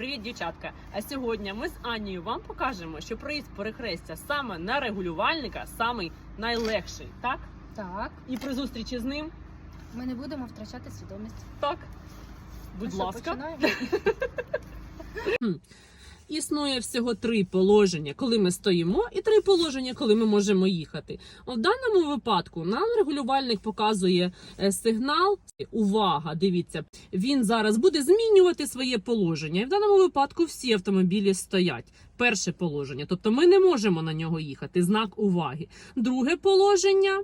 Привіт, дівчатка! А сьогодні ми з Анією вам покажемо, що проїзд перехрестя саме на регулювальника самий найлегший, так? Так, І при зустрічі з ним, ми не будемо втрачати свідомість. так. Будь Ну що, ласка. починаємо? Існує всього три положення, коли ми стоїмо, і три положення, коли ми можемо їхати. В даному випадку нам регулювальник показує е, сигнал. Увага! Дивіться, він зараз буде змінювати своє положення. І в даному випадку всі автомобілі стоять. Перше положення, тобто ми не можемо на нього їхати. Знак уваги. Друге положення.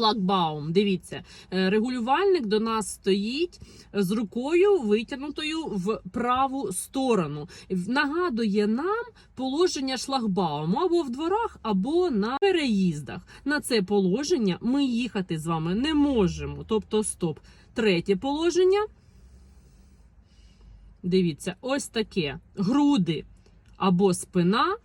Шлагбаум, дивіться, е, регулювальник до нас стоїть з рукою витягнутою в праву сторону. Нагадує нам положення шлагбауму або в дворах, або на переїздах. На це положення ми їхати з вами не можемо. Тобто, стоп. Третє положення. Дивіться, ось таке: груди або спина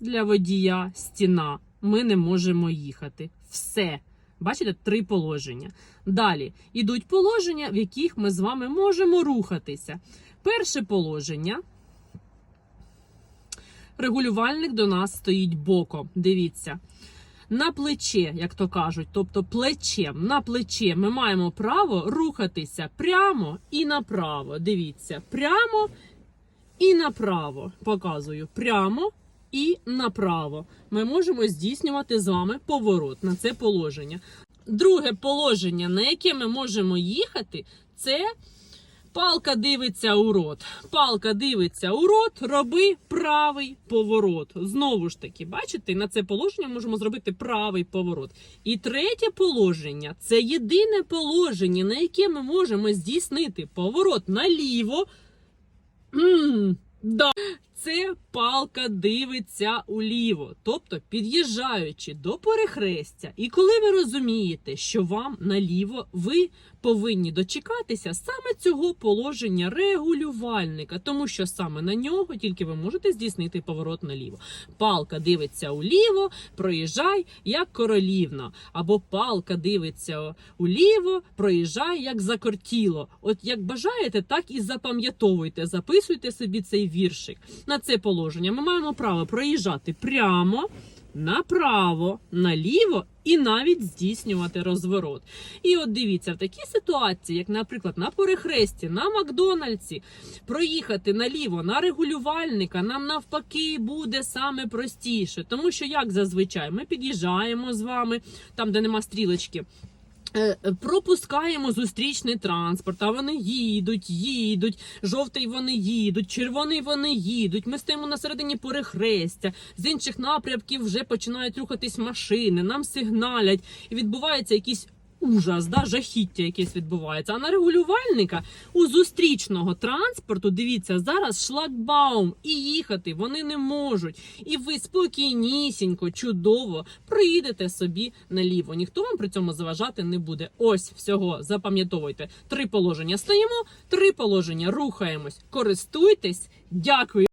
для водія, стіна. Ми не можемо їхати. Все. Бачите, три положення. Далі ідуть положення, в яких ми з вами можемо рухатися. Перше положення. Регулювальник до нас стоїть боком. Дивіться. На плече, як то кажуть, тобто плечем, на плече ми маємо право рухатися прямо і направо. Дивіться, прямо і направо. Показую прямо і направо. Ми можемо здійснювати з вами поворот на це положення. Друге положення, на яке ми можемо їхати, це палка дивиться у рот. Палка дивиться у рот, роби правий поворот. Знову ж таки, бачите, на це положення можемо зробити правий поворот. І третє положення це єдине положення, на яке ми можемо здійснити поворот наліво. М, да. Це палка дивиться уліво, тобто під'їжджаючи до перехрестя. І коли ви розумієте, що вам наліво, ви повинні дочекатися саме цього положення регулювальника, тому що саме на нього тільки ви можете здійснити поворот наліво. Палка дивиться уліво, проїжджай як королівна, або палка дивиться уліво, проїжджай як закортіло. От як бажаєте, так і запам'ятовуйте, записуйте собі цей віршик. На це положення ми маємо право проїжджати прямо. Направо, наліво і навіть здійснювати розворот. І от дивіться, в такій ситуації, як, наприклад, на перехресті, на Макдональдсі, проїхати наліво на регулювальника нам навпаки буде саме простіше. Тому що, як зазвичай, ми під'їжджаємо з вами там, де нема стрілочки. Е, Пропускаємо зустрічний транспорт, а вони їдуть, їдуть, жовтий вони їдуть, червоний вони їдуть. Ми стоїмо на середині перехрестя. З інших напрямків вже починають рухатись машини, нам сигналять, і відбувається якийсь ужас, да, жахіття якесь відбувається. А на регулювальника у зустрічного транспорту, дивіться, зараз шлагбаум і їхати вони не можуть. І ви спокійнісінько, чудово проїдете собі наліво. Ніхто вам при цьому заважати не буде. Ось всього запам'ятовуйте. Три положення стоїмо, три положення рухаємось. Користуйтесь. Дякую.